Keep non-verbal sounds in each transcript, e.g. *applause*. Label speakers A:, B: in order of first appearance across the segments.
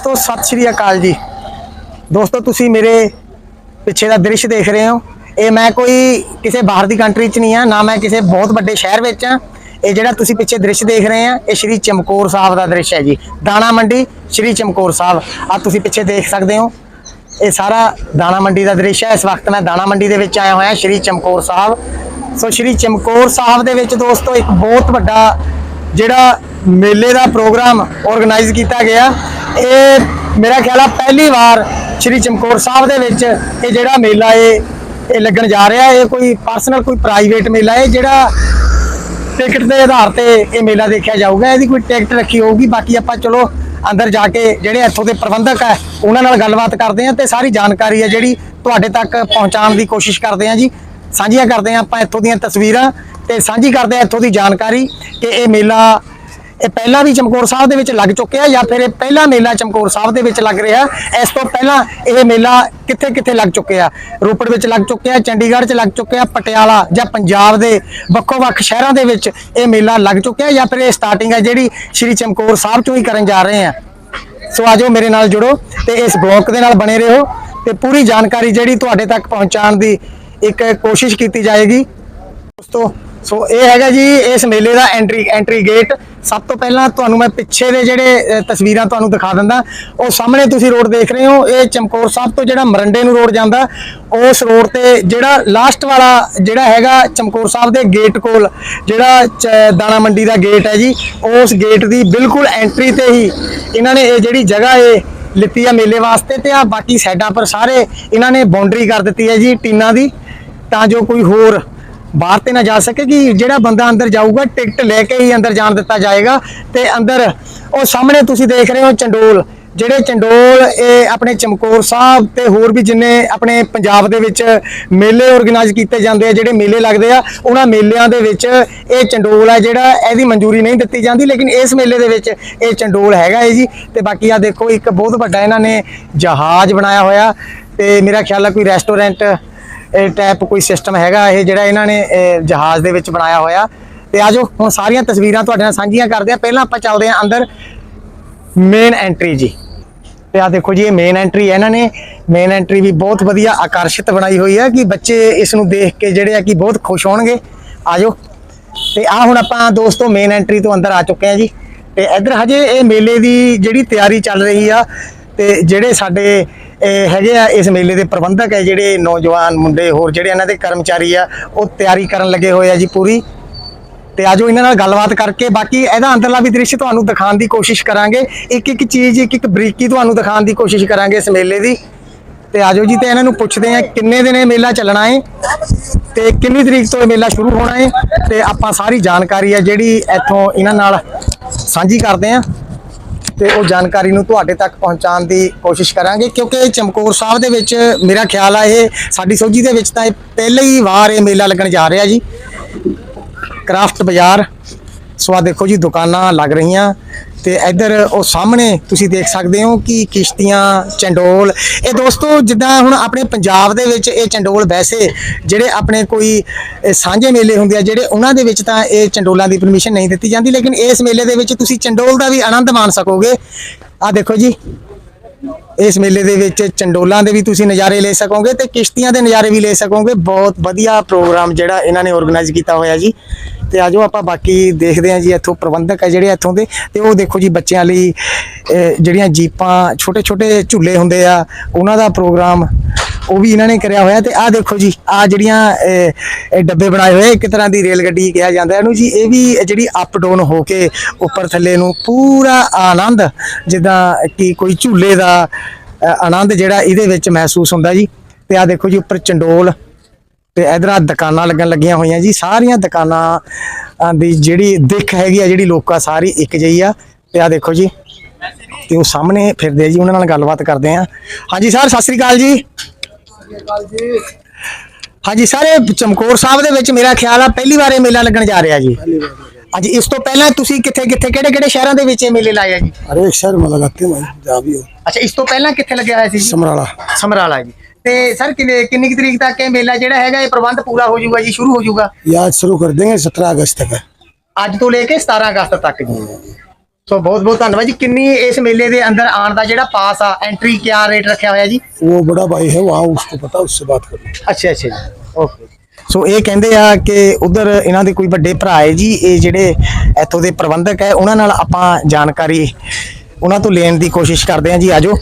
A: ਦੋਸਤੋ, ਸਤਿ ਸ਼੍ਰੀ ਅਕਾਲ ਜੀ। ਦੋਸਤੋ, ਤੁਸੀਂ ਮੇਰੇ ਪਿੱਛੇ ਦਾ ਦ੍ਰਿਸ਼ ਦੇਖ ਰਹੇ ਹੋ। ਇਹ ਮੈਂ ਕੋਈ ਕਿਸੇ ਬਾਹਰ ਦੀ ਕੰਟਰੀ 'ਚ ਨਹੀਂ ਆ ਨਾ ਮੈਂ ਕਿਸੇ ਬਹੁਤ ਵੱਡੇ ਸ਼ਹਿਰ ਵਿੱਚ ਆ ਇਹ ਜਿਹੜਾ ਤੁਸੀਂ ਪਿੱਛੇ ਦ੍ਰਿਸ਼ ਦੇਖ ਰਹੇ ਆ ਇਹ ਸ਼੍ਰੀ ਚਮਕੌਰ ਸਾਹਿਬ ਦਾ ਦ੍ਰਿਸ਼ ਹੈ ਜੀ। ਦਾਣਾ ਮੰਡੀ, ਸ਼੍ਰੀ ਚਮਕੌਰ ਸਾਹਿਬ। ਆ ਤੁਸੀਂ ਪਿੱਛੇ ਦੇਖ ਸਕਦੇ ਹੋ। ਇਹ ਸਾਰਾ ਦਾਣਾ ਮੰਡੀ ਦਾ ਦ੍ਰਿਸ਼ ਹੈ। ਇਸ ਵਕਤ ਮੈਂ ਦਾਣਾ ਮੰਡੀ ਦੇ ਵਿੱਚ ਆਇਆ ਹੋਇਆ, ਸ਼੍ਰੀ ਚਮਕੌਰ ਸਾਹਿਬ। ਸੋ, ਸ਼੍ਰੀ ਚਮਕੌਰ ਸਾਹਿਬ ਦੇ ਵਿੱਚ ਦੋਸਤੋ, ਇੱਕ ਬਹੁਤ ਵੱਡਾ ਜਿਹੜਾ ਮੇਲੇ ਦਾ ਪ੍ਰੋਗਰਾਮ ਆਰਗੇਨਾਈਜ਼ ਕੀਤਾ ਗਿਆ। ਇਹ ਮੇਰਾ ਖਿਆਲ ਆ ਪਹਿਲੀ ਵਾਰ ਸ਼੍ਰੀ ਚਮਕੌਰ ਸਾਹਿਬ ਦੇ ਵਿੱਚ ਇਹ ਜਿਹੜਾ ਮੇਲਾ ਏ ਇਹ ਲੱਗਣ ਜਾ ਰਿਹਾ, ਇਹ ਕੋਈ ਪਰਸਨਲ ਕੋਈ ਪ੍ਰਾਈਵੇਟ ਮੇਲਾ ਹੈ ਜਿਹੜਾ ਟਿਕਟ ਦੇ ਆਧਾਰ ਤੇ ਇਹ ਮੇਲਾ ਦੇਖਿਆ ਜਾਊਗਾ, ਇਹਦੀ ਕੋਈ ਟਿਕਟ ਰੱਖੀ ਹੋਊਗੀ, ਬਾਕੀ ਆਪਾਂ ਚਲੋ ਅੰਦਰ ਜਾ ਕੇ ਜਿਹੜੇ ਇੱਥੋਂ ਦੇ ਪ੍ਰਬੰਧਕ ਹੈ ਉਹਨਾਂ ਨਾਲ ਗੱਲਬਾਤ ਕਰਦੇ ਹਾਂ ਤੇ ਸਾਰੀ ਜਾਣਕਾਰੀ ਹੈ ਜਿਹੜੀ ਤੁਹਾਡੇ ਤੱਕ ਪਹੁੰਚਾਉਣ ਦੀ ਕੋਸ਼ਿਸ਼ ਕਰਦੇ ਹਾਂ ਜੀ। ਸਾਂਝੀਆਂ ਕਰਦੇ ਹਾਂ ਆਪਾਂ ਇੱਥੋਂ ਦੀਆਂ ਤਸਵੀਰਾਂ ਤੇ ਸਾਂਝੀ ਕਰਦੇ ਹਾਂ ਇੱਥੋਂ ਦੀ ਜਾਣਕਾਰੀ ਕਿ ਇਹ ਮੇਲਾ ਇਹ ਪਹਿਲਾਂ ਵੀ ਚਮਕੌਰ ਸਾਹਿਬ ਦੇ ਵਿੱਚ ਲੱਗ ਚੁੱਕਿਆ ਜਾਂ ਫਿਰ ਇਹ ਪਹਿਲਾ ਮੇਲਾ ਚਮਕੌਰ ਸਾਹਿਬ ਦੇ ਵਿੱਚ ਲੱਗ ਰਿਹਾ। ਇਸ ਤੋਂ ਪਹਿਲਾਂ ਇਹ ਮੇਲਾ ਕਿੱਥੇ ਕਿੱਥੇ ਲੱਗ ਚੁੱਕਿਆ? ਰੋਪੜ ਵਿੱਚ ਲੱਗ ਚੁੱਕਿਆ, ਚੰਡੀਗੜ੍ਹ 'ਚ ਲੱਗ ਚੁੱਕਿਆ, ਪਟਿਆਲਾ ਜਾਂ ਪੰਜਾਬ ਦੇ ਵੱਖੋ-ਵੱਖ ਸ਼ਹਿਰਾਂ ਦੇ ਵਿੱਚ ਇਹ ਮੇਲਾ ਲੱਗ ਚੁੱਕਿਆ ਜਾਂ ਫਿਰ ਇਹ ਸਟਾਰਟਿੰਗ ਹੈ ਜਿਹੜੀ ਸ਼੍ਰੀ ਚਮਕੌਰ ਸਾਹਿਬ 'ਚੋਂ ਹੀ ਕਰਨ ਜਾ ਰਹੇ ਆ ਸੋ ਆਜੋ ਮੇਰੇ ਨਾਲ ਜੁੜੋ ਤੇ ਇਸ ਬਲੌਗ ਦੇ ਨਾਲ ਬਣੇ ਰਹੋ ਤੇ ਪੂਰੀ ਜਾਣਕਾਰੀ ਜਿਹੜੀ ਤੁਹਾਡੇ ਤੱਕ ਪਹੁੰਚਾਉਣ ਦੀ ਇੱਕ ਕੋਸ਼ਿਸ਼ ਕੀਤੀ ਜਾਏਗੀ। ਦੋਸਤੋ, ਸੋ ਇਹ ਹੈਗਾ ਜੀ ਇਸ ਮੇਲੇ ਦਾ ਐਂਟਰੀ ਐਂਟਰੀ ਗੇਟ ਸਭ ਤੋਂ ਪਹਿਲਾਂ ਤੁਹਾਨੂੰ ਮੈਂ ਪਿੱਛੇ ਦੇ ਜਿਹੜੇ ਤਸਵੀਰਾਂ ਤੁਹਾਨੂੰ ਦਿਖਾ ਦਿੰਦਾ। ਉਹ ਸਾਹਮਣੇ ਤੁਸੀਂ ਰੋਡ ਦੇਖ ਰਹੇ ਹੋ, ਇਹ ਚਮਕੌਰ ਸਾਹਿਬ ਤੋਂ ਜਿਹੜਾ ਮਰੰਡੇ ਨੂੰ ਰੋਡ ਜਾਂਦਾ, ਉਸ ਰੋਡ ਤੇ ਜਿਹੜਾ ਲਾਸਟ ਵਾਲਾ ਜਿਹੜਾ ਹੈਗਾ ਚਮਕੌਰ ਸਾਹਿਬ ਦੇ ਗੇਟ ਕੋਲ, ਜਿਹੜਾ ਚ- ਦਾਣਾ ਮੰਡੀ ਦਾ ਗੇਟ ਹੈ ਜੀ, ਉਸ ਗੇਟ ਦੀ ਬਿਲਕੁਲ ਐਂਟਰੀ ਤੇ ਹੀ ਇਹਨਾਂ ਨੇ ਇਹ ਜਿਹੜੀ ਜਗ੍ਹਾ ਏ ਲਿੱਤੀ ਆ ਮੇਲੇ ਵਾਸਤੇ ਤੇ ਆ ਬਾਕੀ ਸਾਈਡਾਂ ਪਰ ਸਾਰੇ ਇਹਨਾਂ ਨੇ ਬਾਉਂਡਰੀ ਕਰ ਦਿੱਤੀ ਹੈ ਜੀ ਟੀਨਾਂ ਦੀ, ਤਾਂ ਜੋ ਕੋਈ ਹੋਰ ਬਾਹਰ ਤੇ ਨਾ ਜਾ ਸਕੇ ਕਿ ਜਿਹੜਾ ਬੰਦਾ ਅੰਦਰ ਜਾਊਗਾ, ਟਿਕਟ ਲੈ ਕੇ ਹੀ ਅੰਦਰ ਜਾਣ ਦਿੱਤਾ ਜਾਏਗਾ ਤੇ ਅੰਦਰ, ਉਹ ਸਾਹਮਣੇ ਤੁਸੀਂ ਦੇਖ ਰਹੇ ਹੋ ਚੰਡੋਲ, ਜਿਹੜੇ ਚੰਡੋਲ, ਇਹ ਆਪਣੇ ਚਮਕੌਰ ਸਾਹਿਬ ਤੇ ਹੋਰ ਵੀ ਜਿੰਨੇ ਆਪਣੇ ਪੰਜਾਬ ਦੇ ਵਿੱਚ ਮੇਲੇ ਆਰਗੇਨਾਈਜ਼ ਕੀਤੇ ਜਾਂਦੇ ਆ, ਜਿਹੜੇ ਮੇਲੇ ਲੱਗਦੇ ਆ, ਉਹਨਾਂ ਮੇਲਿਆਂ ਦੇ ਵਿੱਚ ਇਹ ਚੰਡੋਲ ਹੈ ਜਿਹੜਾ ਇਹਦੀ ਮਨਜ਼ੂਰੀ ਨਹੀਂ ਦਿੱਤੀ ਜਾਂਦੀ, ਲੇਕਿਨ ਇਸ ਮੇਲੇ ਦੇ ਵਿੱਚ ਇਹ ਚੰਡੋਲ ਹੈਗਾ ਹੈ ਜੀ। ਤੇ ਬਾਕੀ ਆ ਦੇਖੋ, ਇੱਕ ਬਹੁਤ ਵੱਡਾ ਇਹਨਾਂ ਨੇ ਜਹਾਜ਼ ਬਣਾਇਆ ਹੋਇਆ ਤੇ ਮੇਰਾ ਖਿਆਲ ਆ ਕੋਈ ਰੈਸਟੋਰੈਂਟ ਇਹ ਟਾਈਪ ਕੋਈ ਸਿਸਟਮ ਹੈਗਾ ਇਹ ਜਿਹੜਾ ਇਹਨਾਂ ਨੇ ਜਹਾਜ਼ ਦੇ ਵਿੱਚ ਬਣਾਇਆ ਹੋਇਆ। ਤੇ ਆਜੋ ਹੁਣ ਸਾਰੀਆਂ ਤਸਵੀਰਾਂ ਤੁਹਾਡੇ ਨਾਲ ਸਾਂਝੀਆਂ ਕਰਦੇ ਆ। ਪਹਿਲਾਂ ਆਪਾਂ ਚੱਲਦੇ ਆ ਅੰਦਰ ਮੇਨ ਐਂਟਰੀ ਜੀ। ਤੇ ਆ ਦੇਖੋ ਜੀ, ਇਹ ਮੇਨ ਐਂਟਰੀ ਹੈ ਇਹਨਾਂ ਨੇ। ਮੇਨ ਐਂਟਰੀ ਵੀ ਬਹੁਤ ਵਧੀਆ ਆਕਰਸ਼ਿਤ ਬਣਾਈ ਹੋਈ ਹੈ ਕਿ ਬੱਚੇ ਇਸ ਨੂੰ ਦੇਖ ਕੇ ਜਿਹੜੇ ਆ ਕਿ ਬਹੁਤ ਖੁਸ਼ ਹੋਣਗੇ। ਆਜੋ। ਤੇ ਆ ਹੁਣ ਆਪਾਂ ਦੋਸਤੋ ਮੇਨ ਐਂਟਰੀ ਤੋਂ ਅੰਦਰ ਆ ਚੁੱਕੇ ਆ ਜੀ। ਤੇ ਇੱਧਰ ਹਜੇ ਇਹ ਮੇਲੇ ਦੀ ਜਿਹੜੀ ਤਿਆਰੀ ਚੱਲ ਰਹੀ ਆ, ਤੇ ਜਿਹੜੇ ਸਾਡੇ ਇਹ ਹੈਗੇ ਆ ਇਸ ਮੇਲੇ ਦੇ ਪ੍ਰਬੰਧਕ ਹੈ ਜਿਹੜੇ ਨੌਜਵਾਨ ਮੁੰਡੇ ਹੋਰ ਜਿਹੜੇ ਇਹਨਾਂ ਦੇ ਕਰਮਚਾਰੀ ਆ, ਉਹ ਤਿਆਰੀ ਕਰਨ ਲੱਗੇ ਹੋਏ ਆ ਜੀ ਪੂਰੀ। ਤੇ ਆਜੋ ਇਹਨਾਂ ਨਾਲ ਗੱਲਬਾਤ ਕਰਕੇ, ਬਾਕੀ ਇਹਦਾ ਅੰਦਰਲਾ ਵੀ ਦ੍ਰਿਸ਼ ਤੁਹਾਨੂੰ ਦਿਖਾਉਣ ਦੀ ਕੋਸ਼ਿਸ਼ ਕਰਾਂਗੇ। ਇੱਕ ਇੱਕ ਚੀਜ਼, ਇੱਕ ਇੱਕ ਬਰੀਕੀ ਤੁਹਾਨੂੰ ਦਿਖਾਉਣ ਦੀ ਕੋਸ਼ਿਸ਼ ਕਰਾਂਗੇ ਇਸ ਮੇਲੇ ਦੀ। ਤੇ ਆਜੋ ਜੀ ਤੇ ਇਹਨਾਂ ਨੂੰ ਪੁੱਛਦੇ ਆ ਕਿੰਨੇ ਦਿਨ ਇਹ ਮੇਲਾ ਚੱਲਣਾ ਹੈ ਤੇ ਕਿੰਨੀ ਤਰੀਕ ਤੋਂ ਇਹ ਮੇਲਾ ਸ਼ੁਰੂ ਹੋਣਾ ਹੈ ਤੇ ਆਪਾਂ ਸਾਰੀ ਜਾਣਕਾਰੀ ਹੈ ਜਿਹੜੀ ਇੱਥੋਂ ਇਹਨਾਂ ਨਾਲ ਸਾਂਝੀ ਕਰਦੇ ਆ ਤੇ ਉਹ ਜਾਣਕਾਰੀ ਨੂੰ ਤੁਹਾਡੇ ਤੱਕ ਪਹੁੰਚਾਉਣ ਦੀ ਕੋਸ਼ਿਸ਼ ਕਰਾਂਗੇ, ਕਿਉਂਕਿ ਚਮਕੌਰ ਸਾਹਿਬ ਦੇ ਵਿੱਚ ਮੇਰਾ ਖਿਆਲ ਆ, ਇਹ ਸਾਡੀ ਸੋਝੀ ਦੇ ਵਿੱਚ ਤਾਂ ਇਹ ਪਹਿਲੀ ਵਾਰ ਇਹ ਮੇਲਾ ਲੱਗਣ ਜਾ ਰਿਹਾ ਜੀ। ਕ੍ਰਾਫਟ ਬਾਜ਼ਾਰ, ਸੋ ਆ ਦੇਖੋ ਜੀ, ਦੁਕਾਨਾਂ ਲੱਗ ਰਹੀਆਂ। ਤੇ ਇੱਧਰ ਉਹ ਸਾਹਮਣੇ ਤੁਸੀਂ ਦੇਖ ਸਕਦੇ ਹੋ ਕਿ ਕਿਸ਼ਤੀਆਂ, ਚੰਡੋਲ, ਇਹ ਦੋਸਤੋ ਜਿੱਦਾਂ ਹੁਣ ਆਪਣੇ ਪੰਜਾਬ ਦੇ ਵਿੱਚ ਇਹ ਚੰਡੋਲ ਵੈਸੇ ਜਿਹੜੇ ਆਪਣੇ ਕੋਈ ਸਾਂਝੇ ਮੇਲੇ ਹੁੰਦੇ ਆ, ਜਿਹੜੇ ਉਹਨਾਂ ਦੇ ਵਿੱਚ ਤਾਂ ਇਹ ਚੰਡੋਲਾਂ ਦੀ ਪਰਮਿਸ਼ਨ ਨਹੀਂ ਦਿੱਤੀ ਜਾਂਦੀ, ਲੇਕਿਨ ਇਸ ਮੇਲੇ ਦੇ ਵਿੱਚ ਤੁਸੀਂ ਚੰਡੋਲ ਦਾ ਵੀ ਆਨੰਦ ਮਾਣ ਸਕੋਗੇ। ਆ ਦੇਖੋ ਜੀ ਇਸ ਮੇਲੇ ਦੇ ਵਿੱਚ ਚੰਡੋਲਾਂ ਦੇ ਵੀ ਤੁਸੀਂ ਨਜ਼ਾਰੇ ਲੈ ਸਕੋਗੇ ਤੇ ਕਿਸ਼ਤੀਆਂ ਦੇ ਨਜ਼ਾਰੇ ਵੀ ਲੈ ਸਕੋਗੇ। ਬਹੁਤ ਵਧੀਆ ਪ੍ਰੋਗਰਾਮ ਜਿਹੜਾ ਇਹਨਾਂ ਨੇ ਆਰਗੇਨਾਈਜ਼ ਕੀਤਾ ਹੋਇਆ ਜੀ। ਤੇ ਆਜੋ ਆਪਾਂ ਬਾਕੀ ਦੇਖਦੇ ਹਾਂ ਜੀ ਇੱਥੋਂ ਪ੍ਰਬੰਧਕ ਹੈ ਜਿਹੜੇ ਇੱਥੋਂ ਦੇ। ਤੇ ਉਹ ਦੇਖੋ ਜੀ ਬੱਚਿਆਂ ਲਈ ਜਿਹੜੀਆਂ ਜੀਪਾਂ ਛੋਟੇ ਛੋਟੇ ਝੂਲੇ ਹੁੰਦੇ ਆ, ਉਹਨਾਂ ਦਾ ਪ੍ਰੋਗਰਾਮ ਉਹ ਵੀ ਇਹਨਾਂ ਨੇ ਕਰਿਆ ਹੋਇਆ ਤੇ ਆਹ ਦੇਖੋ ਜੀ ਆ ਜਿਹੜੀਆਂ ਡੱਬੇ ਬਣਾਏ ਹੋਏ, ਇੱਕ ਤਰ੍ਹਾਂ ਦੀ ਰੇਲ ਗੱਡੀ ਕਿਹਾ ਜਾਂਦਾ ਇਹਨੂੰ ਜੀ, ਇਹ ਵੀ ਜਿਹੜੀ ਅਪ ਡਾਊਨ ਹੋ ਕੇ ਉੱਪਰ ਥੱਲੇ ਨੂੰ ਪੂਰਾ ਆਨੰਦ, ਜਿੱਦਾਂ ਕਿ ਕੋਈ ਝੂਲੇ ਦਾ ਆਨੰਦ ਜਿਹੜਾ ਇਹਦੇ ਵਿੱਚ ਮਹਿਸੂਸ ਹੁੰਦਾ ਜੀ। ਤੇ ਆ ਦੇਖੋ ਜੀ, ਉੱਪਰ ਚੰਡੋਲ ਤੇ ਇਧਰ ਦੁਕਾਨਾਂ ਲੱਗਣ ਲੱਗੀਆਂ ਹੋਈਆਂ ਜੀ, ਸਾਰੀਆਂ ਦੁਕਾਨਾਂ ਦੀ ਜਿਹੜੀ ਦਿੱਖ ਹੈਗੀ ਆ, ਜਿਹੜੀ ਲੋਕਾਂ ਸਾਰੀ ਇੱਕ ਜਿਹੀ ਆ। ਤੇ ਆ ਦੇਖੋ ਜੀ, ਤੇ ਉਹ ਸਾਹਮਣੇ ਫਿਰਦੇ ਜੀ, ਉਹਨਾਂ ਨਾਲ ਗੱਲਬਾਤ ਕਰਦੇ ਆ। ਹਾਂਜੀ, ਸਰ, ਸਤਿ ਸ੍ਰੀ ਅਕਾਲ ਜੀ। ਹਾਂਜੀ ਸਾਰੇ ਚਮਕੌਰ ਸਾਹਿਬ ਦੇ ਵਿੱਚ ਮੇਰਾ ਖਿਆਲ ਆ ਪਹਿਲੀ ਵਾਰ ਇਹ ਮੇਲਾ ਲੱਗਣ ਜਾ ਰਿਹਾ ਜੀ। ਅੱਜ ਇਸ ਤੋਂ ਪਹਿਲਾਂ ਤੁਸੀਂ ਕਿੱਥੇ ਕਿੱਥੇ ਕਿਹੜੇ ਕਿਹੜੇ ਸ਼ਹਿਰਾਂ ਦੇ ਵਿੱਚ ਇਹ ਮੇਲੇ ਲਾਏ ਆ ਜੀ?
B: ਹਰ ਸ਼ਹਿਰ ਮੇ ਲਗਾਤੇ ਮੈਂ ਜਾ ਵੀ ਹੋ।
A: ਅੱਛਾ ਇਸ ਤੋਂ ਪਹਿਲਾਂ ਕਿੱਥੇ ਲੱਗਿਆ ਹੋਇਆ ਸੀ
B: ਸਮਰਾਲਾ।
A: ਸਮਰਾਲਾ ਜੀ। ਤੇ ਸਰ ਕਿੰਨੇ ਕਿੰਨੀ ਕਿ ਤਰੀਕ ਤੱਕ ਇਹ ਮੇਲਾ ਜਿਹੜਾ ਹੈਗਾ ਇਹ ਪ੍ਰਬੰਧ ਪੂਰਾ ਹੋ ਜਾਊਗਾ ਜੀ ਸ਼ੁਰੂ ਹੋ ਜਾਊਗਾ?
B: ਯਾਦ ਸ਼ੁਰੂ ਕਰ ਦੇਂਗੇ 17 ਅਗਸਤ ਤੱਕ।
A: ਅੱਜ ਤੋਂ ਲੈ ਕੇ 17 ਅਗਸਤ ਤੱਕ ਜੀ। ਸੋ ਬਹੁਤ ਬਹੁਤ ਧੰਨਵਾਦ ਜੀ ਕਿੰਨੀ ਇਸ ਮੇਲੇ ਦੇ ਅੰਦਰ ਆਉਣ ਦਾ ਜਿਹੜਾ ਪਾਸ ਆ ਐਂਟਰੀ ਕਿਆ ਰੇਟ ਰੱਖਿਆ ਹੋਇਆ ਜੀ
B: वो बड़ा भाई है वहाँ उसको पता उससे बात करो
A: ਅੱਛਾ ਅੱਛਾ ਜੀ ਓਕੇ ਸੋ ਇਹ ਕਹਿੰਦੇ ਆ ਕਿ ਉਧਰ ਇਹਨਾਂ ਦੇ ਕੋਈ ਵੱਡੇ ਭਰਾ ਹੈ ਜੀ ਇਹ ਜਿਹੜੇ ਇੱਥੋਂ ਦੇ ਪ੍ਰਬੰਧਕ ਹੈ ਉਹਨਾਂ ਨਾਲ ਆਪਾਂ ਜਾਣਕਾਰੀ ਉਹਨਾਂ ਤੋਂ ਲੈਣ ਦੀ ਕੋਸ਼ਿਸ਼ ਕਰਦੇ ਹਾਂ ਜੀ, ਆਜੋ।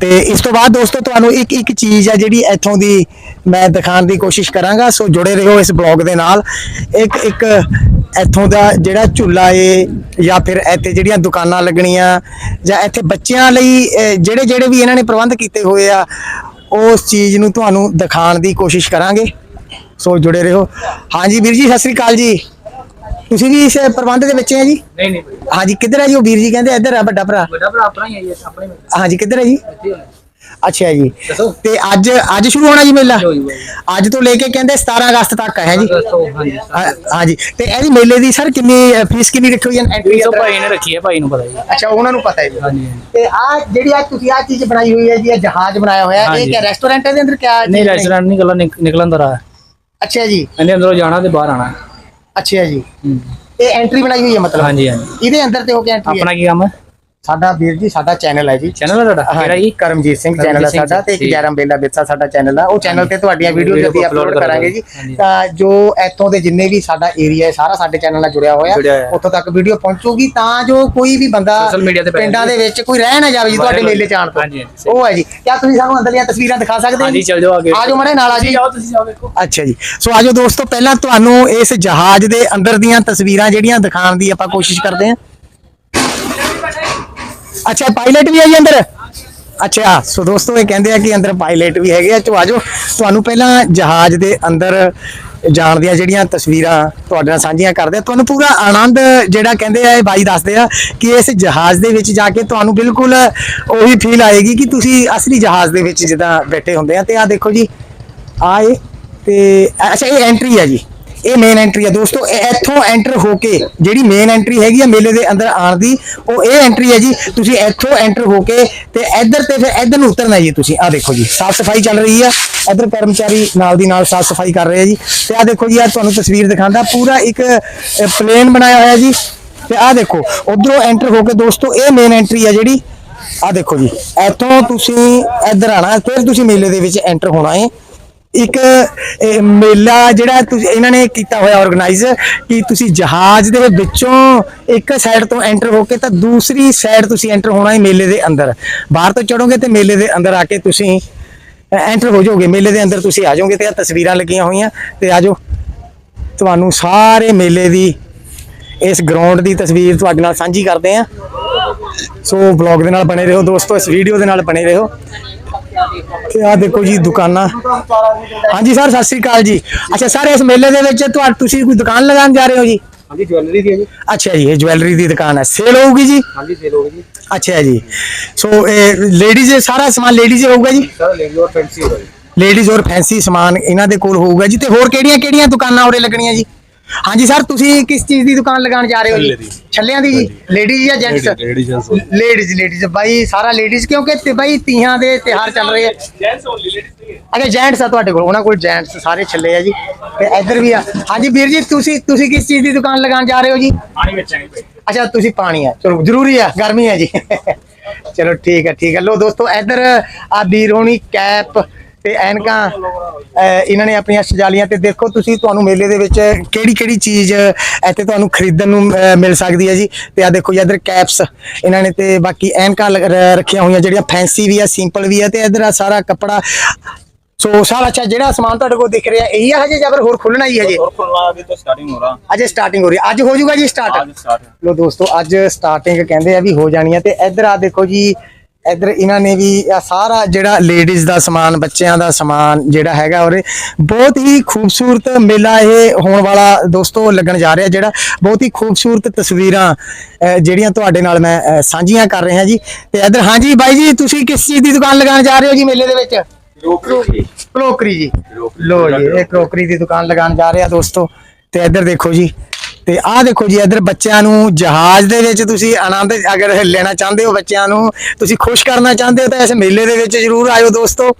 A: ਤੇ ਇਸ ਤੋਂ ਬਾਅਦ ਦੋਸਤੋ, ਤੁਹਾਨੂੰ ਇੱਕ ਇੱਕ ਚੀਜ਼ ਆ ਜਿਹੜੀ ਇੱਥੋਂ ਦੀ ਮੈਂ ਦਿਖਾਉਣ ਦੀ ਕੋਸ਼ਿਸ਼ ਕਰਾਂਗਾ, ਸੋ ਜੁੜੇ ਰਹੋ ਇਸ ਬਲੌਗ ਦੇ ਨਾਲ। ਇੱਕ ਇੱਕ ਇੱਥੋਂ ਦਾ ਜਿਹੜਾ ਝੂਲਾ ਏ, ਜਾਂ ਫਿਰ ਇੱਥੇ ਜਿਹੜੀਆਂ ਦੁਕਾਨਾਂ ਲੱਗਣੀਆਂ, ਜਾਂ ਇੱਥੇ ਬੱਚਿਆਂ ਲਈ ਜਿਹੜੇ ਜਿਹੜੇ ਵੀ ਇਹਨਾਂ ਨੇ ਪ੍ਰਬੰਧ ਕੀਤੇ ਹੋਏ ਆ, ਉਸ ਚੀਜ਼ ਨੂੰ ਤੁਹਾਨੂੰ ਦਿਖਾਉਣ ਦੀ ਕੋਸ਼ਿਸ਼ ਕਰਾਂਗੇ। ਸੋ ਜੁੜੇ ਰਹੋ। ਹਾਂਜੀ ਵੀਰ ਜੀ, ਸਤਿ ਸ੍ਰੀ ਅਕਾਲ ਜੀ। ਤੁਸੀਂ ਵੀ ਇਸ ਪ੍ਰਬੰਧ ਦੇ ਵਿੱਚ ਹੈ ਜੀ?
C: ਨਹੀਂ ਨਹੀਂ ਭਾਈ।
A: ਹਾਂਜੀ ਕਿੱਧਰ ਹੈ ਜੀ ਉਹ ਵੀਰ ਜੀ ਕਹਿੰਦੇ ਇੱਧਰ ਆ ਵੱਡਾ ਭਰਾ।
C: ਵੱਡਾ ਭਰਾ ਆਪਣਾ ਹੀ ਹੈ ਜੀ ਆਪਣੇ ਵਿੱਚ
A: ਹਾਂਜੀ ਕਿੱਧਰ ਹੈ ਜੀ। ਅੱਛਾ ਜੀ। ਤੇ ਅੱਜ ਅੱਜ ਸ਼ੁਰੂ ਹੋਣਾ ਜੀ ਮੇਲਾ। ਅੱਜ ਤੋਂ ਲੈ ਕੇ ਕਹਿੰਦੇ 17 ਅਗਸਤ ਤੱਕ ਹੈ ਜੀ?
C: ਹਾਂਜੀ
A: ਤੇ ਇਹਦੀ ਮੇਲੇ ਦੀ ਸਰ ਕਿੰਨੀ ਫੀਸ ਕਿੰਨੀ ਰੱਖੀ ਹੋਈ ਹੈ? ਐਂਟਰੀ
C: ਤਾਂ ਭਾਈ ਨੇ ਰੱਖੀ ਹੈ ਭਾਈ ਨੂੰ ਪਤਾ ਜੀ
A: ਅੱਛਾ ਉਹਨਾਂ ਨੂੰ ਪਤਾ ਹੈ ਜੀ।
C: ਹਾਂਜੀ।
A: ਤੇ ਆ ਜਿਹੜੀ ਆ ਤੁਸੀਂ ਆ ਚੀਜ਼ ਬਣਾਈ ਹੋਈ ਹੈ ਜੀ ਇਹ ਜਹਾਜ਼ ਬਣਾਇਆ ਹੋਇਆ ਹੈ ਇਹ। ਕਿਆ ਰੈਸਟੋਰੈਂਟ ਹੈ ਦੇ ਅੰਦਰ ਕਿਆ
C: ਨਹੀਂ ਰੈਸਟੋਰੈਂਟ ਨਹੀਂ ਗੱਲਾਂ ਨਿਕ- ਨਿਕਲਣ ਦਾ ਰਾਹ
A: ਅੱਛਾ ਜੀ।
C: ਇਹਦੇ ਅੰਦਰੋਂ ਜਾਣਾ ਤੇ ਬਾਹਰ ਆਣਾ।
A: ਅੱਛਾ ਜੀ। ਇਹ ਐਂਟਰੀ ਬਣਾਈ ਹੋਈ ਹੈ ਮਤਲਬ?
C: ਹਾਂਜੀ ਹਾਂਜੀ।
A: ਇਹਦੇ ਅੰਦਰ ਤੇ ਹੋ ਕੇ ਐਂਟਰੀ
C: ਆਪਣਾ ਕੀ ਕੰਮ ਹੈ?
A: ਸਾਡਾ ਵੀਰ ਜੀ ਸਾਡਾ ਚੈਨਲ ਹੈ ਜੀ।
C: ਚੈਨਲ ਹੈ ਤੁਹਾਡਾ? ਕਿਹੜਾ ਜੀ
A: ਕਰਮਜੀਤ ਸਿੰਘ ਚੈਨਲ ਹੈ ਸਾਡਾ ਤੇ ਇੱਕ
C: ਠੀਕ।
A: ਜੈਰਮ ਬੇਲਾ ਬਿਰਸਾ ਸਾਡਾ ਚੈਨਲ ਹੈ ਉਹ ਚੈਨਲ ਤੇ ਤੁਹਾਡੀਆਂ ਵੀਡੀਓ ਜਲਦੀ
C: upload
A: ਅਪਲੋਡ ਕਰਾਂਗੇ ਜੀ। ਤਾਂ ਜੋ ਇੱਥੋਂ ਦੇ ਜਿੰਨੇ ਵੀ ਸਾਡਾ ਏਰੀਆ ਹੈ ਸਾਰਾ ਸਾਡੇ ਚੈਨਲ ਨਾਲ ਜੁੜਿਆ ਹੋਇਆ। ਉੱਥੋਂ ਤੱਕ ਵੀਡੀਓ ਪਹੁੰਚੂਗੀ ਤਾਂ ਜੋ ਕੋਈ ਵੀ ਬੰਦਾ ਪਿੰਡਾਂ ਦੇ। ਵਿੱਚ ਕੋਈ ਰਹਿ ਨਾ ਜਾਵੇ ਜੀ ਤੁਹਾਡੇ ਮੇਲੇ ਚ ਤੋਂ। ਉਹ ਹੈ ਜੀ। ਕਿਆ ਤੁਸੀਂ ਸਾਨੂੰ ਅੰਦਰਲੀਆਂ ਤਸਵੀਰਾਂ ਦਿਖਾ ਸਕਦੇ ਹੋ
C: ਹਾਂਜੀ ਚੱਲ ਜਾਓ ਅੱਗੇ।
A: ਆਜੋ ਮੜੇ ਨਾਲ ਆ ਜੀ।
C: ਜਾਓ ਤੁਸੀਂ ਜਾਓ ਵੇਖੋ।
A: ਅੱਛਾ ਜੀ। ਸੋ ਆਜੋ ਦੋਸਤੋ ਪਹਿਲਾਂ ਤੁਹਾਨੂੰ ਇਸ ਜਹਾਜ਼ ਦੇ ਅੰਦਰ ਦੀਆਂ ਤਸਵੀਰਾਂ ਜਿਹੜੀਆਂ ਦਿਖਾਉਣ ਦੀ ਆਪਾਂ ਕੋਸ਼ਿਸ਼ ਕਰਦੇ ਹਾਂ। ਅੱਛਾ ਪਾਇਲਟ ਵੀ ਹੈ ਜੀ ਅੰਦਰ? ਅੱਛਾ, ਸੋ ਦੋਸਤੋ, ਇਹ ਕਹਿੰਦੇ ਆ ਕਿ ਅੰਦਰ ਪਾਇਲਟ ਵੀ ਹੈਗੇ ਆ। ਚੋ ਆਜੋ। ਤੁਹਾਨੂੰ ਪਹਿਲਾਂ ਜਹਾਜ਼ ਦੇ ਅੰਦਰ ਜਾਣ ਦੀਆਂ ਜਿਹੜੀਆਂ ਤਸਵੀਰਾਂ ਤੁਹਾਡੇ ਨਾਲ ਸਾਂਝੀਆਂ ਕਰਦੇ ਆ, ਤੁਹਾਨੂੰ ਪੂਰਾ ਆਨੰਦ ਜਿਹੜਾ ਕਹਿੰਦੇ ਆ, ਇਹ ਬਾਈ ਦੱਸਦੇ ਆ ਕਿ ਇਸ ਜਹਾਜ਼ ਦੇ ਵਿੱਚ ਜਾ ਕੇ ਤੁਹਾਨੂੰ ਬਿਲਕੁਲ ਉਹੀ ਫੀਲ ਆਏਗੀ ਕਿ ਤੁਸੀਂ ਅਸਲੀ ਜਹਾਜ਼ ਦੇ ਵਿੱਚ ਜਿੱਦਾਂ ਬੈਠੇ ਹੁੰਦੇ ਆ। ਤੇ ਆ ਦੇਖੋ ਜੀ ਆ ਇਹ ਤੇ, ਅੱਛਾ, ਇਹ ਐਂਟਰੀ ਹੈ ਜੀ। ਇਹ ਮੇਨ ਐਂਟਰੀ ਹੈ ਦੋਸਤੋ ਇੱਥੋਂ ਐਂਟਰ ਹੋ ਕੇ ਜਿਹੜੀ ਮੇਨ ਐਂਟਰੀ ਹੈਗੀ ਆ ਮੇਲੇ ਦੇ ਅੰਦਰ ਆਉਣ ਦੀ, ਉਹ ਇਹ ਐਂਟਰੀ ਹੈ ਜੀ। ਤੁਸੀਂ ਇੱਥੋਂ ਐਂਟਰ ਹੋ ਕੇ ਤੇ ਇੱਧਰ ਤੇ ਫਿਰ ਇੱਧਰ ਨੂੰ ਉਤਰਨਾ ਜੀ ਤੁਸੀਂ। ਆ ਦੇਖੋ ਜੀ, ਸਾਫ਼ ਸਫ਼ਾਈ ਚੱਲ ਰਹੀ ਆ। ਇੱਧਰ ਕਰਮਚਾਰੀ ਨਾਲ ਦੀ ਨਾਲ ਸਾਫ਼ ਸਫ਼ਾਈ ਕਰ ਰਹੇ ਆ ਜੀ। ਤੇ ਆ ਦੇਖੋ ਜੀ ਆ ਤੁਹਾਨੂੰ ਤਸਵੀਰ ਦਿਖਾਉਂਦਾ। ਪੂਰਾ ਇੱਕ ਪਲੇਨ ਬਣਾਇਆ ਹੋਇਆ ਜੀ। ਤੇ ਆ ਦੇਖੋ, ਉਧਰੋਂ ਐਂਟਰ ਹੋ ਕੇ ਦੋਸਤੋ, ਇਹ ਮੇਨ ਐਂਟਰੀ ਆ ਜਿਹੜੀ। ਆ ਦੇਖੋ ਜੀ, ਇੱਥੋਂ ਤੁਸੀਂ ਇੱਧਰ ਆਣਾ ਫਿਰ ਤੁਸੀਂ ਮੇਲੇ ਦੇ ਵਿੱਚ ਐਂਟਰ ਹੋਣਾ ਹੈ ਇੱਕ ਇਹ ਮੇਲਾ ਜਿਹੜਾ ਤੁਸੀਂ, ਇਹਨਾਂ ਨੇ ਕੀਤਾ ਹੋਇਆ ਆਰਗੇਨਾਈਜ਼ ਕਿ ਤੁਸੀਂ ਜਹਾਜ਼ ਦੇ ਵਿੱਚੋਂ ਇੱਕ ਸਾਈਡ ਤੋਂ ਐਂਟਰ ਹੋ ਕੇ ਤਾਂ ਦੂਸਰੀ ਸਾਈਡ ਤੁਸੀਂ ਐਂਟਰ ਹੋਣਾ ਹੈ ਮੇਲੇ ਦੇ ਅੰਦਰ। ਬਾਹਰ ਤੋਂ ਚੜੋਗੇ ਤੇ ਮੇਲੇ ਦੇ ਅੰਦਰ ਆ ਕੇ ਤੁਸੀਂ ਐਂਟਰ ਹੋ ਜਾਓਗੇ। ਮੇਲੇ ਦੇ ਅੰਦਰ ਤੁਸੀਂ ਆ ਜਾਓਗੇ ਤੇ ਆ ਤਸਵੀਰਾਂ ਲੱਗੀਆਂ ਹੋਈਆਂ ਤੇ ਆ ਜਾਓ। ਤੁਹਾਨੂੰ ਸਾਰੇ ਮੇਲੇ ਦੀ ਇਸ ਗਰਾਊਂਡ ਦੀ ਤਸਵੀਰ ਤੁਹਾਡੇ ਨਾਲ ਸਾਂਝੀ ਕਰਦੇ ਆ ਸੋ ਵਲੌਗ ਦੇ ਨਾਲ ਬਣੇ ਰਹੋ ਦੋਸਤੋ, ਇਸ ਵੀਡੀਓ ਦੇ ਨਾਲ ਬਣੇ ਰਹੋ। ਤੇ ਆ ਦੇਖੋ ਜੀ ਦੁਕਾਨਾਂ। ਹਾਂਜੀ ਸਰ ਸਤਿ ਸ੍ਰੀ ਅਕਾਲ ਜੀ। ਅੱਛਾ ਸਰ ਇਸ ਮੇਲੇ ਦੇ ਵਿੱਚ ਤੁਹਾ ਤੁਸੀਂ ਕੋਈ ਦੁਕਾਨ ਲਗਾਉਣ ਜਾ ਰਹੇ ਹੋ ਜੀ?
C: ਹਾਂਜੀ ਜਵੈਲਰੀ ਦੀ ਹੈ ਜੀ।
A: ਅੱਛਾ ਜੀ ਇਹ ਜਵੈਲਰੀ ਦੀ ਦੁਕਾਨ ਹੈ। ਸੇਲ ਹੋਊਗੀ ਜੀ?
C: ਹਾਂਜੀ ਸੇਲ ਹੋਗੀ ਜੀ।
A: ਅੱਛਾ ਜੀ। ਸੋ ਇਹ ਲੇਡੀਜ਼ ਸਾਰਾ ਸਮਾਨ ਲੇਡੀਜ਼ ਹੋਊਗਾ ਜੀ?
C: ਸਰ ਲੇਡੀ ਔਰ ਫੈਂਸੀ ਜੀ।
A: ਲੇਡੀਜ਼ ਔਰ ਫੈਂਸੀ ਸਮਾਨ ਇਹਨਾਂ ਦੇ ਕੋਲ ਹੋਊਗਾ ਜੀ। ਤੇ ਹੋਰ ਕਿਹੜੀਆਂ ਕਿਹੜੀਆਂ ਦੁਕਾਨਾਂ ਉਰੇ ਲੱਗਣੀਆਂ ਜੀ? ਹਾਂਜੀ ਸਰ ਤੁਸੀਂ ਕਿਸ ਚੀਜ਼ ਦੀ ਦੁਕਾਨ ਲਗਾਉਣ ਜਾ ਰਹੇ ਹੋ ਜੀ? ਛੱਲਿਆਂ ਦੀ ਜੀ? ਲੇਡੀਜ਼ ਜਾਂ ਜੈਂਟਸ ਲੇਡੀਜ਼ ਲੇਡੀਜ਼ ਬਾਈ ਸਾਰਾ ਲੇਡੀਜ਼ ਕਿਉਂਕਿ ਤੇ ਬਾਈ ਤੀਆਂ ਦੇ ਤਿਹਾਰ ਚੱਲ ਰਹੇ ਆ। ਅਗੇ ਜੈਂਟਸ ਆ ਤੁਹਾਡੇ ਕੋਲ ਉਹਨਾਂ ਕੋਲ ਜੈਂਟਸ ਸਾਰੇ ਛੱਲੇ ਆ ਜੀ। ਤੇ ਇੱਧਰ ਵੀ ਆ। ਹਾਂਜੀ ਵੀਰ ਜੀ ਤੁਸੀਂ ਤੁਸੀਂ ਕਿਸ ਚੀਜ਼ ਦੀ ਦੁਕਾਨ ਲਗਾਉਣ ਜਾ ਰਹੇ ਹੋ ਜੀ?
C: ਪਾਣੀ ਵੇਚਾਂਗੇ ਭਾਈ
A: ਅੱਛਾ ਤੁਸੀਂ ਪਾਣੀ ਆ। ਚਲੋ ਜ਼ਰੂਰੀ ਆ ਗਰਮੀ ਆ ਜੀ। ਚਲੋ ਠੀਕ ਹੈ ਠੀਕ ਹੈ ਲੋ ਦੋਸਤੋ ਇੱਧਰ ਆ ਵੀਰ ਹੋਣੀ ਕੈਪ ਤੇ ਐਨਕਾਂ ਇਹਨਾਂ ਨੇ ਆਪਣੀਆਂ ਸਜਾਲੀਆਂ ਤੇ ਦੇਖੋ ਤੁਸੀਂ ਤੁਹਾਨੂੰ ਮੇਲੇ ਦੇ ਵਿੱਚ ਕਿਹੜੀ ਕਿਹੜੀ ਚੀਜ਼ ਇੱਥੇ ਤੁਹਾਨੂੰ ਖਰੀਦਣ ਨੂੰ ਮਿਲ ਸਕਦੀ ਹੈ ਜੀ। ਤੇ ਆ ਦੇਖੋ ਇਧਰ ਕੈਪਸ ਇਹਨਾਂ ਨੇ ਤੇ ਬਾਕੀ ਐਨਕਾਂ ਰੱਖੀਆਂ ਹੋਈਆਂ ਜਿਹੜੀਆਂ ਫੈਂਸੀ ਵੀ ਆ ਸਿੰਪਲ ਵੀ ਆ ਤੇ ਇਧਰ ਆ ਸਾਰਾ ਕੱਪੜਾ। ਸੋ ਸਾਰਾ ਅੱਛਾ ਜਿਹੜਾ ਸਮਾਨ ਤੁਹਾਡੇ ਕੋਲ ਦਿਖ ਰਿਹਾ ਇਹੀ ਆ ਹਜੇ ਜਾਂ ਫਿਰ ਹੋਰ ਖੁੱਲਣਾ ਹੀ ਹਜੇ?
D: ਹੋਰ ਖੁੱਲਣਾ ਅਭੀ
A: ਤਾਂ ਸਟਾਰਟਿੰਗ ਹੋ ਰਹਾ। ਅਜੇ ਅੱਜ ਹੋ ਜਾਊਗਾ ਜੀ ਸਟਾਰਟ ਲੋ ਦੋਸਤੋ ਅੱਜ ਸਟਾਰਟਿੰਗ ਕਹਿੰਦੇ ਆ ਵੀ ਹੋ ਜਾਣੀ ਆ ਤੇ ਇਧਰ ਆ ਦੇਖੋ ਜੀ ਇੱਧਰ ਇਹਨਾਂ ਨੇ ਵੀ ਆ ਸਾਰਾ ਜਿਹੜਾ ਲੇਡੀਜ਼ ਦਾ ਸਮਾਨ ਬੱਚਿਆਂ ਦਾ ਸਮਾਨ ਜਿਹੜਾ ਹੈਗਾ ਔਰ ਬਹੁਤ ਹੀ ਖੂਬਸੂਰਤ ਮੇਲਾ ਇਹ ਹੋਣ ਵਾਲਾ ਦੋਸਤੋ ਲੱਗਣ ਜਾ ਰਿਹਾ ਜਿਹੜਾ ਬਹੁਤ ਹੀ ਖੂਬਸੂਰਤ ਤਸਵੀਰਾਂ ਅਹ, ਜਿਹੜੀਆਂ ਤੁਹਾਡੇ ਨਾਲ ਮੈਂ ਅਹ, ਸਾਂਝੀਆਂ ਕਰ ਰਿਹਾ ਜੀ। ਤੇ ਇੱਧਰ ਹਾਂਜੀ ਬਾਈ ਜੀ ਤੁਸੀਂ ਕਿਸ ਚੀਜ਼ ਦੀ ਦੁਕਾਨ ਲਗਾਉਣ ਜਾ ਰਹੇ ਹੋ ਜੀ ਮੇਲੇ ਦੇ ਵਿੱਚ? ਕਰੋਕਰੀ ਜੀ। ਲੋ ਜੀ। ਇਹ ਕਰੋਕਰੀ ਦੀ ਦੁਕਾਨ ਲਗਾਉਣ ਜਾ ਰਿਹਾ ਦੋਸਤੋ। ਤੇ ਇੱਧਰ ਦੇਖੋ ਜੀ ਤੇ ਆਹ ਦੇਖੋ ਜੀ, ਇੱਧਰ ਬੱਚਿਆਂ ਨੂੰ ਜਹਾਜ਼ ਦੇ ਵਿੱਚ ਤੁਸੀਂ ਆਨੰਦ ਅਗਰ ਲੈਣਾ ਚਾਹੁੰਦੇ ਹੋ ਬੱਚਿਆਂ ਨੂੰ, ਤੁਸੀਂ ਖੁਸ਼ ਕਰਨਾ ਚਾਹੁੰਦੇ ਹੋ ਤਾਂ ਇਸ ਮੇਲੇ ਦੇ ਵਿੱਚ ਜ਼ਰੂਰ ਆਇਓ ਦੋਸਤੋ।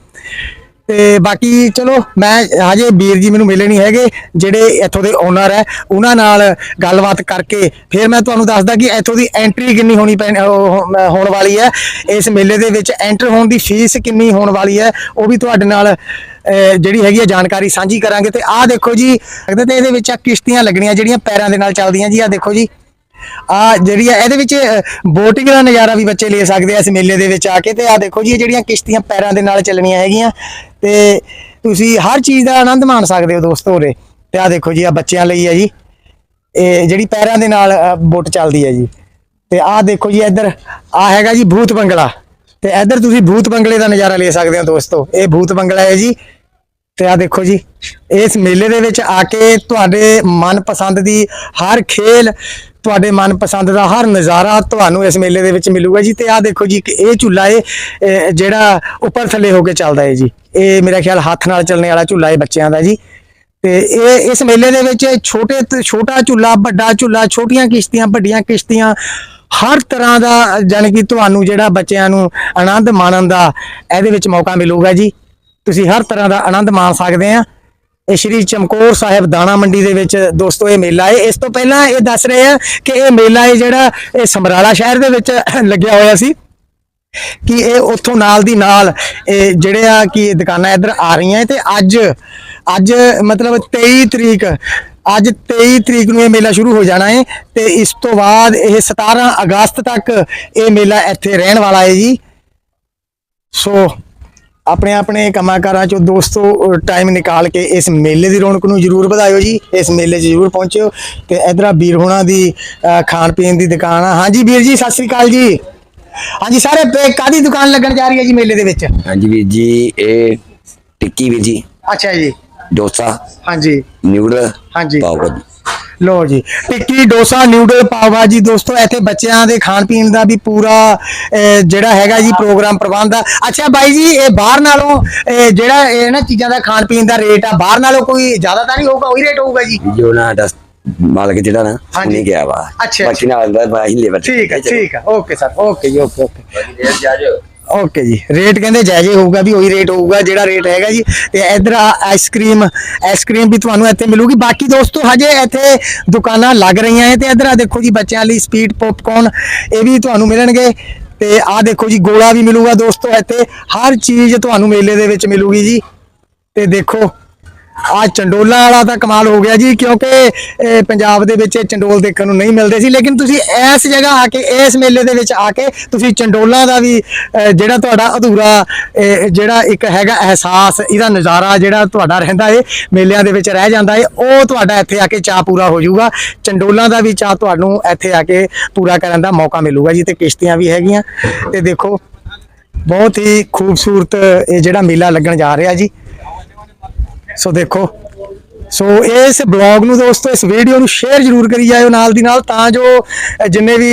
A: ਤੇ ਬਾਕੀ ਚਲੋ, ਮੈਂ ਹਜੇ ਵੀਰ ਜੀ ਮੈਨੂੰ ਮਿਲੇ ਨਹੀਂ ਹੈਗੇ, ਜਿਹੜੇ ਇੱਥੋਂ ਦੇ ਓਨਰ ਹੈ, ਉਹਨਾਂ ਨਾਲ ਗੱਲਬਾਤ ਕਰਕੇ ਫਿਰ ਮੈਂ ਤੁਹਾਨੂੰ ਦੱਸਦਾ ਕਿ ਇੱਥੋਂ ਦੀ ਐਂਟਰੀ ਕਿੰਨੀ ਹੋਣੀ ਪੈਣ ਉਹ ਮ- ਹੋਣ ਵਾਲੀ ਹੈ। ਇਸ ਮੇਲੇ ਦੇ ਵਿੱਚ ਐਂਟਰ ਹੋਣ ਦੀ ਫੀਸ ਕਿੰਨੀ ਹੋਣ ਵਾਲੀ ਹੈ, ਉਹ ਵੀ ਤੁਹਾਡੇ ਨਾਲ ਜਿਹੜੀ ਹੈਗੀ ਹੈ ਜਾਣਕਾਰੀ ਸਾਂਝੀ ਕਰਾਂਗੇ। ਤੇ ਆਹ ਦੇਖੋ ਜੀ, ਲੱਗਦਾ ਤੇ ਇਹਦੇ ਵਿੱਚ ਆ ਕਿਸ਼ਤੀਆਂ ਲੱਗਣੀਆਂ ਜਿਹੜੀਆਂ ਪੈਰਾਂ ਦੇ ਨਾਲ ਚੱਲਦੀਆਂ ਜੀ, ਆਹ ਦੇਖੋ ਜੀ। ਆ ਜਿਹੜੀ ਆ, ਇਹਦੇ ਵਿੱਚ ਬੋਟਿੰਗ ਦਾ ਨਜ਼ਾਰਾ ਵੀ ਬੱਚੇ ਲੈ ਸਕਦੇ ਆ ਇਸ ਮੇਲੇ ਦੇ ਵਿੱਚ ਆ ਕੇ। ਤੇ ਆ ਦੇਖੋ ਜੀ, ਇਹ ਜਿਹੜੀਆਂ ਕਿਸ਼ਤੀਆਂ ਪੈਰਾਂ ਦੇ ਨਾਲ ਚੱਲਣੀਆਂ ਹੈਗੀਆਂ। ਤੇ ਤੁਸੀਂ ਹਰ ਚੀਜ਼ ਦਾ ਆਨੰਦ ਮਾਣ ਸਕਦੇ ਹੋ ਦੋਸਤੋ ਉਰੇ। ਤੇ ਆ ਦੇਖੋ ਜੀ ਆ ਬੱਚਿਆਂ ਲਈ ਹੈ ਜੀ। ਇਹ ਜਿਹੜੀ ਪੈਰਾਂ ਦੇ ਨਾਲ ਬੋਟ ਚੱਲਦੀ ਹੈ ਜੀ। ਤੇ ਆ ਦੇਖੋ ਜੀ, ਇੱਧਰ ਆ ਹੈਗਾ ਜੀ ਭੂਤ ਬੰਗਲਾ। ਤੇ ਇੱਧਰ ਤੁਸੀਂ ਭੂਤ ਬੰਗਲੇ ਦਾ ਨਜ਼ਾਰਾ ਲੈ ਸਕਦੇ ਹੋ ਦੋਸਤੋ। ਇਹ ਭੂਤ ਬੰਗਲਾ ਹੈ ਜੀ। ਤੇ ਆ ਦੇਖੋ ਜੀ, ਇਸ ਮੇਲੇ ਦੇ ਵਿੱਚ ਆ ਕੇ ਤੁਹਾਡੇ ਮਨਪਸੰਦ ਦੀ ਹਰ ਖੇਲ, ਤੁਹਾਡੇ ਮਨਪਸੰਦ ਦਾ ਹਰ ਨਜ਼ਾਰਾ ਤੁਹਾਨੂੰ ਇਸ ਮੇਲੇ ਦੇ ਵਿੱਚ ਮਿਲੂਗਾ ਜੀ। ਤੇ ਆ ਦੇਖੋ ਜੀ ਕਿ ਇਹ ਝੂਲਾ ਇਹ ਜਿਹੜਾ ਉੱਪਰ ਥੱਲੇ ਹੋ ਕੇ ਚੱਲਦਾ ਹੈ ਜੀ। ਇਹ ਮੇਰਾ ਖਿਆਲ ਹੱਥ ਨਾਲ ਚੱਲਣੇ ਵਾਲਾ ਝੂਲਾ ਹੈ ਬੱਚਿਆਂ ਦਾ ਜੀ। ਤੇ ਇਹ ਇਸ ਮੇਲੇ ਦੇ ਵਿੱਚ ਛੋਟੇ ਛੋਟਾ ਝੂਲਾ, ਵੱਡਾ ਝੂਲਾ, ਛੋਟੀਆਂ ਕਿਸ਼ਤੀਆਂ, ਵੱਡੀਆਂ ਕਿਸ਼ਤੀਆਂ, ਹਰ ਤਰ੍ਹਾਂ ਦਾ ਜਾਣੀ ਕਿ ਤੁਹਾਨੂੰ ਜਿਹੜਾ ਬੱਚਿਆਂ ਨੂੰ ਆਨੰਦ ਮਾਣਨ ਦਾ ਇਹਦੇ ਵਿੱਚ ਮੌਕਾ ਮਿਲੂਗਾ ਜੀ। ਤੁਸੀਂ ਹਰ ਤਰ੍ਹਾਂ ਦਾ ਆਨੰਦ ਮਾਣ ਸਕਦੇ ਆ। ਇਹ ਸ਼੍ਰੀ ਚਮਕੌਰ ਸਾਹਿਬ ਦਾਣਾ ਮੰਡੀ ਦੇ ਵਿੱਚ ਦੋਸਤੋ, ਇਹ ਮੇਲਾ ਹੈ। ਇਸ ਤੋਂ ਪਹਿਲਾਂ ਇਹ ਦੱਸ ਰਹੇ ਆ ਕਿ ਇਹ ਮੇਲਾ ਹੈ ਜਿਹੜਾ ਇਹ ਸਮਰਾਲਾ ਸ਼ਹਿਰ ਦੇ ਵਿੱਚ *coughs* ਲੱਗਿਆ ਹੋਇਆ ਸੀ ਕਿ ਇਹ ਉੱਥੋਂ ਨਾਲ ਦੀ ਨਾਲ ਇਹ ਜਿਹੜੇ ਆ ਕਿ ਦੁਕਾਨਾਂ ਇੱਧਰ ਆ ਰਹੀਆਂ ਹੈ ਤੇ ਅੱਜ ਅੱਜ ਮਤਲਬ 23 ਤਰੀਕ, ਅੱਜ 23 ਤਰੀਕ ਨੂੰ ਇਹ ਮੇਲਾ ਸ਼ੁਰੂ ਹੋ ਜਾਣਾ ਹੈ ਤੇ ਇਸ ਤੋਂ ਬਾਅਦ ਇਹ 17 ਅਗਸਤ ਤੱਕ ਇਹ ਮੇਲਾ ਇੱਥੇ ਰਹਿਣ ਵਾਲਾ ਹੈ ਜੀ। ਸੋ ਆਪਣੇ ਆਪਣੇ ਕੰਮਾਂ ਕਾਰਾਂ ਚੋਂ ਦੋਸਤੋ ਟਾਈਮ ਨਿਕਾਲ ਕੇ ਇਸ ਮੇਲੇ ਦੀ ਰੌਣਕ ਨੂੰ ਜਰੂਰ ਵਧਾਇਓ ਜੀ। ਇਸ ਮੇਲੇ 'ਚ ਜਰੂਰ ਪਹੁੰਚਿਓ। ਤੇ ਇਧਰ ਵੀਰ ਹੋਣਾ ਦੀ ਖਾਣ ਪੀਣ ਦੀ ਦੁਕਾਨ ਆ। ਹਾਂਜੀ ਵੀਰ ਜੀ ਸਤਿ ਸ੍ਰੀ ਅਕਾਲ ਜੀ। ਹਾਂਜੀ ਸਾਰੇ ਕਾਹਦੀ ਦੁਕਾਨ ਲੱਗਣ ਜਾ ਰਹੀ ਹੈ ਜੀ ਮੇਲੇ ਦੇ ਵਿੱਚ?
E: ਹਾਂਜੀ ਵੀਰ ਜੀ ਇਹ ਟਿੱਕੀ ਵੀਰ ਜੀ।
A: ਅੱਛਾ ਜੀ।
E: ਡੋਸਾ
A: ਹਾਂਜੀ।
E: ਨਿਊਡਲ
A: ਹਾਂਜੀ।
E: ਭਾਜੀ।
A: ਲੋ ਜੀ। ਟਿੱਕੀ ਡੋਸਾ ਨਿਊਡਲ ਪਾਵ ਭਾਜੀ ਦੋਸਤੋ ਇੱਥੇ ਬੱਚਿਆਂ ਦੇ ਖਾਣ ਪੀਣ ਦਾ ਵੀ ਪੂਰਾ ਜਿਹੜਾ ਹੈਗਾ ਜੀ ਪ੍ਰੋਗਰਾਮ ਪ੍ਰਬੰਧ ਆ। ਅੱਛਾ ਬਾਈ ਜੀ ਇਹ ਬਾਹਰ ਨਾਲੋਂ ਜਿਹੜਾ ਇਹਨਾਂ ਚੀਜ਼ਾਂ ਦਾ ਖਾਣ ਪੀਣ ਦਾ ਰੇਟ ਆ ਬਾਹਰ ਨਾਲੋਂ ਕੋਈ ਜ਼ਿਆਦਾ ਤਾਂ ਨਹੀਂ ਹੋਊਗਾ ਉਹੀ ਰੇਟ ਹੋਊਗਾ ਜੀ?
E: ਜੋ ਨਾ ਦਸ ਮਾਲਕ ਜਿਹੜਾ ਨਾ। ਉਹਨੇ ਗਿਆ ਵਾ।
A: ਅੱਛਾ,
E: ਬਾਕੀ ਨਾਲ ਦਾ ਬਾਹੀ ਲੇਵਰ
A: ਠੀਕ ਹੈ ਠੀਕ ਹੈ ਓਕੇ ਸਰ। ਓਕੇ ਜੀ ਓਕੇ ਓਕੇ। ਓਕੇ ਜੀ। ਰੇਟ ਕਹਿੰਦੇ ਜਾਇਜ਼ ਹੀ ਹੋਊਗਾ ਵੀ ਉਹੀ ਰੇਟ ਹੋਊਗਾ ਜਿਹੜਾ ਰੇਟ ਹੈਗਾ ਜੀ। ਤੇ ਇਧਰ ਆਈਸਕ੍ਰੀਮ ਆਈਸਕ੍ਰੀਮ ਵੀ ਤੁਹਾਨੂੰ ਇੱਥੇ ਮਿਲੂਗੀ। ਬਾਕੀ ਦੋਸਤੋ, ਹਜੇ ਇੱਥੇ ਦੁਕਾਨਾਂ ਲੱਗ ਰਹੀਆਂ ਹੈ ਤੇ ਇਧਰ ਆ ਦੇਖੋ ਜੀ, ਬੱਚਿਆਂ ਲਈ ਸਪੀਡ ਪੌਪਕੌਰਨ ਇਹ ਵੀ ਤੁਹਾਨੂੰ ਮਿਲਣਗੇ। ਤੇ ਆ ਦੇਖੋ ਜੀ, ਗੋਲਾ ਵੀ ਮਿਲੂਗਾ ਦੋਸਤੋ ਇੱਥੇ। ਹਰ ਚੀਜ਼ ਤੁਹਾਨੂੰ ਮੇਲੇ ਦੇ ਵਿੱਚ ਮਿਲੂਗੀ ਜੀ। ਤੇ ਦੇਖੋ ਆ ਚੰਡੋਲਾ ਵਾਲਾ ਤਾਂ ਕਮਾਲ ਹੋ ਗਿਆ ਜੀ, ਕਿਉਂਕਿ ਇਹ ਪੰਜਾਬ ਦੇ ਵਿੱਚ ਚੰਡੋਲ ਦੇਖਣ ਨੂੰ ਨਹੀਂ ਮਿਲਦੇ ਸੀ, ਲੇਕਿਨ ਤੁਸੀਂ ਇਸ ਜਗ੍ਹਾ ਆ ਕੇ, ਇਸ ਮੇਲੇ ਦੇ ਵਿੱਚ ਆ ਕੇ ਤੁਸੀਂ ਚੰਡੋਲਾ ਦਾ ਵੀ ਜਿਹੜਾ ਤੁਹਾਡਾ ਅਧੂਰਾ ਜਿਹੜਾ ਇੱਕ ਹੈਗਾ ਅਹਿਸਾਸ, ਇਹਦਾ ਨਜ਼ਾਰਾ ਜਿਹੜਾ ਤੁਹਾਡਾ ਰਹਿੰਦਾ ਏ, ਮੇਲਿਆਂ ਦੇ ਵਿੱਚ ਰਹਿ ਜਾਂਦਾ ਏ, ਉਹ ਤੁਹਾਡਾ ਇੱਥੇ ਆ ਕੇ ਚਾਹ ਪੂਰਾ ਹੋ ਜਾਊਗਾ। ਚੰਡੋਲਾਂ ਦਾ ਵੀ ਚਾਹ ਤੁਹਾਨੂੰ ਇੱਥੇ ਆ ਕੇ ਪੂਰਾ ਕਰਨ ਦਾ ਮੌਕਾ ਮਿਲੂਗਾ ਜੀ, ਤੇ ਕਿਸ਼ਤੀਆਂ ਵੀ ਹੈਗੀਆਂ। ਤੇ ਦੇਖੋ, ਬਹੁਤ ਹੀ ਖੂਬਸੂਰਤ ਇਹ ਜਿਹੜਾ ਮੇਲਾ ਲੱਗਣ ਜਾ ਰਿਹਾ ਜੀ। ਸੋ ਦੇਖੋ ਸੋ ਇਸ ਬਲੌਗ ਨੂੰ ਦੋਸਤੋ ਇਸ ਵੀਡੀਓ ਨੂੰ ਸ਼ੇਅਰ ਜਰੂਰ ਕਰੀ ਜਾਇਓ ਨਾਲ ਦੀ ਨਾਲ ਤਾਂ ਜੋ ਜਿੰਨੇ ਵੀ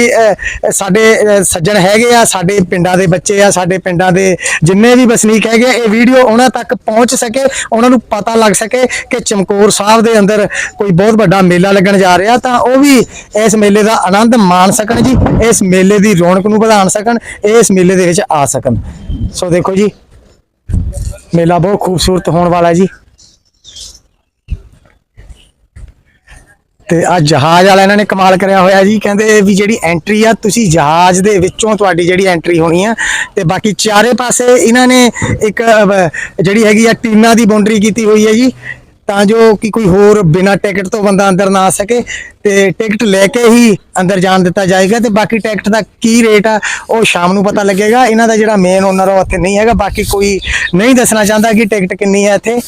A: ਸਾਡੇ ਸੱਜਣ ਹੈਗੇ ਆ ਸਾਡੇ ਪਿੰਡਾਂ ਦੇ ਬੱਚੇ ਆ ਸਾਡੇ ਪਿੰਡਾਂ ਦੇ ਜਿੰਨੇ ਵੀ ਵਸਨੀਕ ਹੈਗੇ ਆ, ਇਹ ਵੀਡੀਓ ਉਹਨਾਂ ਤੱਕ ਪਹੁੰਚ ਸਕੇ ਉਹਨਾਂ ਨੂੰ ਪਤਾ ਲੱਗ ਸਕੇ ਕਿ ਚਮਕੌਰ ਸਾਹਿਬ ਦੇ ਅੰਦਰ ਕੋਈ ਬਹੁਤ ਵੱਡਾ ਮੇਲਾ ਲੱਗਣ ਜਾ ਰਿਹਾ ਤਾਂ ਉਹ ਵੀ ਇਸ ਮੇਲੇ ਦਾ ਆਨੰਦ ਮਾਣ ਸਕਣ ਜੀ ਇਸ ਮੇਲੇ ਦੀ ਰੌਣਕ ਨੂੰ ਵਧਾਉਣ ਸਕਣ ਇਸ ਮੇਲੇ ਦੇ ਵਿੱਚ ਆ ਸਕਣ। ਸੋ ਦੇਖੋ ਜੀ ਮੇਲਾ ਬਹੁਤ ਖੂਬਸੂਰਤ ਹੋਣ ਵਾਲਾ ਜੀ। ਤੇ ਆ ਜਹਾਜ਼ ਵਾਲਾ ਇਹਨਾਂ ਨੇ ਕਮਾਲ ਕਰਿਆ ਹੋਇਆ ਜੀ। ਕਹਿੰਦੇ ਵੀ ਜਿਹੜੀ ਐਂਟਰੀ ਆ, ਤੁਸੀਂ ਜਹਾਜ਼ ਦੇ ਵਿੱਚੋਂ ਤੁਹਾਡੀ ਜਿਹੜੀ ਐਂਟਰੀ ਹੋਣੀ ਆ। ਤੇ ਬਾਕੀ ਚਾਰੇ ਪਾਸੇ ਇਹਨਾਂ ਨੇ ਇੱਕ ਜਿਹੜੀ ਹੈਗੀ ਆ ਟੀਨਾਂ ਦੀ ਬਾਉਂਡਰੀ ਕੀਤੀ ਹੋਈ ਹੈ ਜੀ। ਤਾਂ ਜੋ ਕਿ ਕੋਈ ਹੋਰ ਬਿਨਾਂ ਟਿਕਟ ਤੋਂ ਬੰਦਾ ਅੰਦਰ ਨਾ ਆ ਸਕੇ ਤੇ ਟਿਕਟ ਲੈ ਕੇ ਹੀ ਅੰਦਰ ਜਾਣ ਦਿੱਤਾ ਜਾਏਗਾ। ਤੇ ਬਾਕੀ ਟਿਕਟ ਦਾ ਕੀ ਰੇਟ ਆ, ਉਹ ਸ਼ਾਮ ਨੂੰ ਪਤਾ ਲੱਗੇਗਾ। ਇਹਨਾਂ ਦਾ ਜਿਹੜਾ ਮੇਨ ਓਨਰ ਉਹ ਇੱਥੇ ਨਹੀਂ ਹੈਗਾ। ਬਾਕੀ ਕੋਈ ਨਹੀਂ ਦੱਸਣਾ ਚਾਹੁੰਦਾ ਕਿ ਟਿਕਟ ਕਿੰਨੀ ਹੈ ਇੱਥੇ।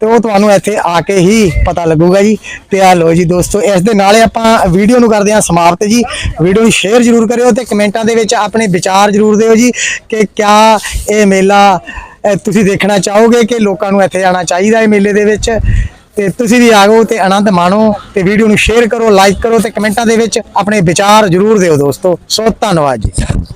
A: ਤੇ ਉਹ ਤੁਹਾਨੂੰ ਇੱਥੇ ਆ ਕੇ ਹੀ ਪਤਾ ਲੱਗੂਗਾ ਜੀ। ਤੇ ਆ ਲੋ ਜੀ ਦੋਸਤੋ, ਇਸ ਦੇ ਨਾਲ ਆਪਾਂ ਵੀਡੀਓ ਨੂੰ ਕਰਦੇ ਹਾਂ ਸਮਾਪਤ ਜੀ। ਵੀਡੀਓ ਨੂੰ ਸ਼ੇਅਰ ਜਰੂਰ ਕਰਿਓ ਤੇ ਕਮੈਂਟਾਂ ਦੇ ਵਿੱਚ ਆਪਣੇ ਵਿਚਾਰ ਜਰੂਰ ਦਿਓ ਜੀ ਕਿ ਕਿਆ ਇਹ ਮੇਲਾ ਤੁਸੀਂ ਦੇਖਣਾ ਚਾਹੋਗੇ ਕਿ ਲੋਕਾਂ ਨੂੰ ਇੱਥੇ ਆਉਣਾ ਚਾਹੀਦਾ ਹੈ ਮੇਲੇ ਦੇ ਵਿੱਚ। ਤੇ ਤੁਸੀਂ ਵੀ ਆਗੋ ਤੇ ਆਨੰਦ ਮਾਣੋ ਤੇ ਵੀਡੀਓ ਨੂੰ ਸ਼ੇਅਰ ਕਰੋ, ਲਾਈਕ ਕਰੋ ਤੇ ਕਮੈਂਟਾਂ ਦੇ ਵਿੱਚ ਆਪਣੇ ਵਿਚਾਰ ਜਰੂਰ ਦਿਓ ਦੋਸਤੋ। ਸੋ ਧੰਨਵਾਦ ਜੀ।